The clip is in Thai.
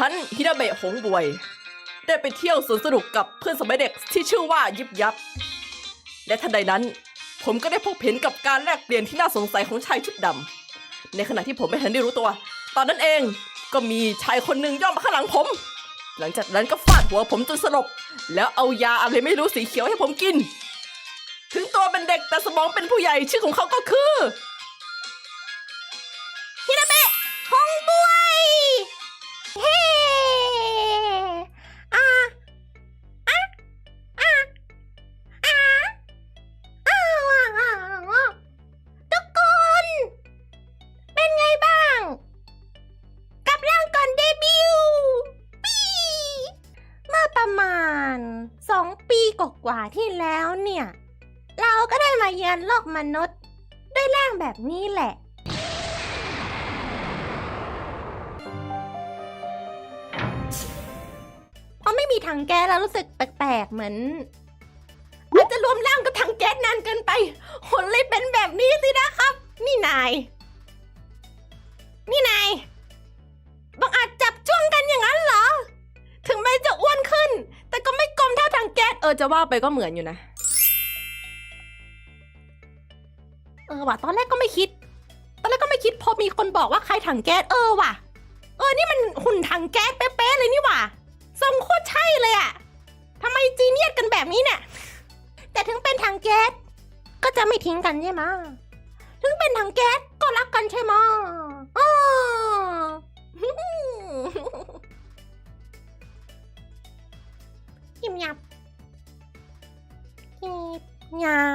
นั้นฮินาเบะหงบวย ได้ไปเที่ยวสวนสนุกกับเพื่อนสมัยเด็กที่ชื่อว่ายิบยับ และทันใดนั้น ผมก็ได้พบเห็นกับการแลกเปลี่ยนที่น่าสงสัยของชายชุดดำในขณะที่ผมไม่ทันได้รู้ตัว ตอนนั้นเองก็มีชายคนหนึ่งย่องมาข้างหลังผม หลังจากนั้นก็ฟาดหัวผมจนสลบแล้วเอายาอะไรไม่รู้สีเขียวให้ผมกิน ถึงตัวเป็นเด็กแต่สมองเป็นผู้ใหญ่ชื่อของเขาก็คือ มาณสองปีกว่าที่แล้วเนี่ย เราก็ได้มาเยือนโลกมนุษย์ ด้วยร่างแบบนี้แหละ เพราะไม่มีถังแก๊สแล้วรู้สึกแปลกๆเหมือนอาจจะรวมร่างกับถังแก๊สนานเกินไปคนเลยเป็นแบบนี้สินะครับ นี่นาย เออจะว่าไปก็เหมือนอยู่นะ เออว่ะ ตอนแรกก็ไม่คิด ตอนแรกก็ไม่คิดพอมีคนบอกว่าใครถังแก๊สเออว่ะ เออนี่มันหุ่นถังแก๊สเป๊ะๆเลยนี่ว่ะทรงโคตรใช่เลยอะทำไมจีเนียสกันแบบนี้เนี่ย แต่ถึงเป็นถังแก๊สก็จะไม่ทิ้งกันใช่ไหมถึงเป็นถังแก๊สก็รักกันใช่ไหม Nhạp.